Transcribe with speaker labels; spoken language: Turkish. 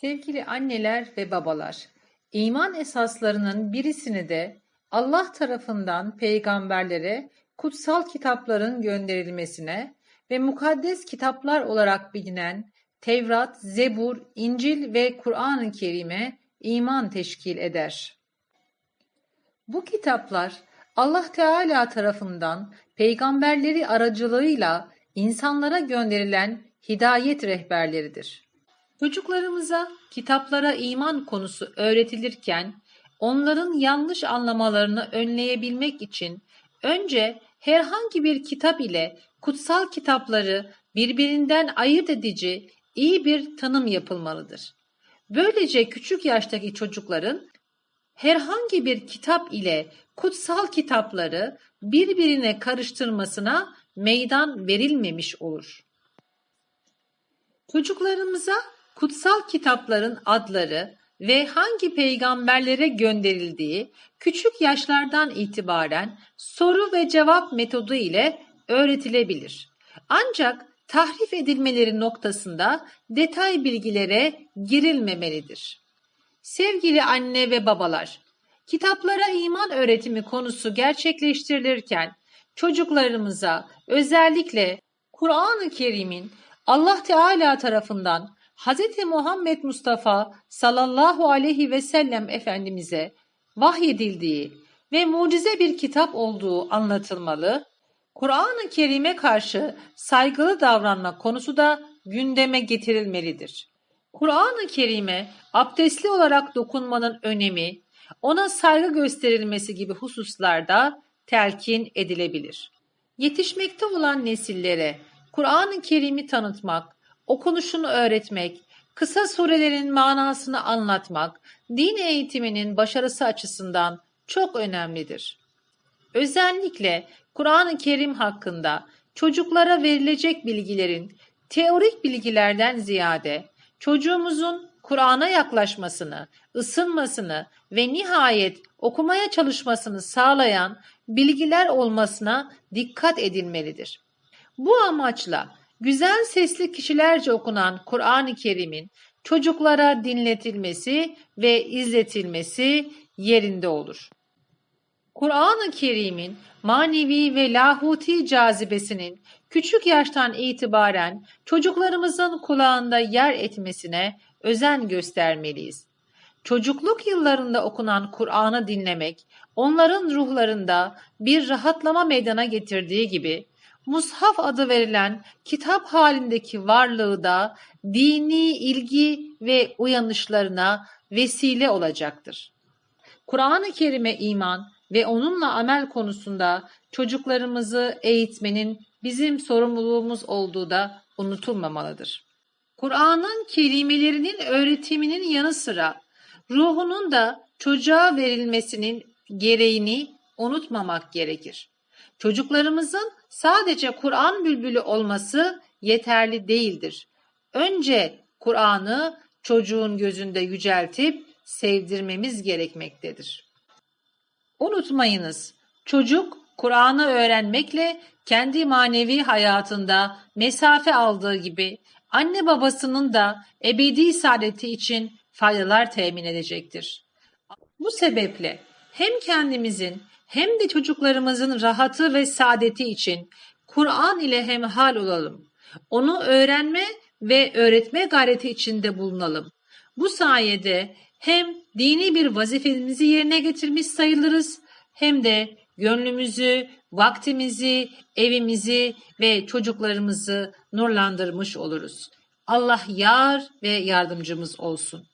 Speaker 1: Sevgili anneler ve babalar, iman esaslarının birisini de Allah tarafından peygamberlere kutsal kitapların gönderilmesine ve mukaddes kitaplar olarak bilinen Tevrat, Zebur, İncil ve Kur'an-ı Kerim'e iman teşkil eder. Bu kitaplar Allah Teala tarafından peygamberleri aracılığıyla insanlara gönderilen hidayet rehberleridir. Çocuklarımıza kitaplara iman konusu öğretilirken onların yanlış anlamalarını önleyebilmek için önce herhangi bir kitap ile kutsal kitapları birbirinden ayırt edici iyi bir tanım yapılmalıdır. Böylece küçük yaştaki çocukların herhangi bir kitap ile kutsal kitapları birbirine karıştırmasına meydan verilmemiş olur. Çocuklarımıza kutsal kitapların adları ve hangi peygamberlere gönderildiği küçük yaşlardan itibaren soru ve cevap metodu ile öğretilebilir. Ancak tahrif edilmeleri noktasında detay bilgilere girilmemelidir. Sevgili anne ve babalar, kitaplara iman öğretimi konusu gerçekleştirilirken çocuklarımıza özellikle Kur'an-ı Kerim'in Allah Teala tarafından Hz. Muhammed Mustafa sallallahu aleyhi ve sellem Efendimiz'e vahyedildiği ve mucize bir kitap olduğu anlatılmalı, Kur'an-ı Kerim'e karşı saygılı davranma konusu da gündeme getirilmelidir. Kur'an-ı Kerim'e abdestli olarak dokunmanın önemi, ona saygı gösterilmesi gibi hususlarda telkin edilebilir. Yetişmekte olan nesillere Kur'an-ı Kerim'i tanıtmak, okunuşunu öğretmek, kısa surelerin manasını anlatmak, din eğitiminin başarısı açısından çok önemlidir. Özellikle Kur'an-ı Kerim hakkında çocuklara verilecek bilgilerin teorik bilgilerden ziyade çocuğumuzun Kur'an'a yaklaşmasını, ısınmasını ve nihayet okumaya çalışmasını sağlayan bilgiler olmasına dikkat edilmelidir. Bu amaçla güzel sesli kişilerce okunan Kur'an-ı Kerim'in çocuklara dinletilmesi ve izletilmesi yerinde olur. Kur'an-ı Kerim'in manevi ve lahuti cazibesinin küçük yaştan itibaren çocuklarımızın kulağında yer etmesine özen göstermeliyiz. Çocukluk yıllarında okunan Kur'an'ı dinlemek, onların ruhlarında bir rahatlama meydana getirdiği gibi, Mushaf adı verilen kitap halindeki varlığı da dini ilgi ve uyanışlarına vesile olacaktır. Kur'an-ı Kerim'e iman ve onunla amel konusunda çocuklarımızı eğitmenin bizim sorumluluğumuz olduğu da unutulmamalıdır. Kur'an'ın kelimelerinin öğretiminin yanı sıra ruhunun da çocuğa verilmesinin gereğini unutmamak gerekir. Çocuklarımızın sadece Kur'an bülbülü olması yeterli değildir. Önce Kur'an'ı çocuğun gözünde yüceltip sevdirmemiz gerekmektedir. Unutmayınız, çocuk Kur'an'ı öğrenmekle kendi manevi hayatında mesafe aldığı gibi anne babasının da ebedi saadeti için faydalar temin edecektir. Bu sebeple hem kendimizin hem de çocuklarımızın rahatı ve saadeti için Kur'an ile hemhal olalım. Onu öğrenme ve öğretme gayreti içinde bulunalım. Bu sayede hem dini bir vazifemizi yerine getirmiş sayılırız hem de gönlümüzü, vaktimizi, evimizi ve çocuklarımızı nurlandırmış oluruz. Allah yar ve yardımcımız olsun.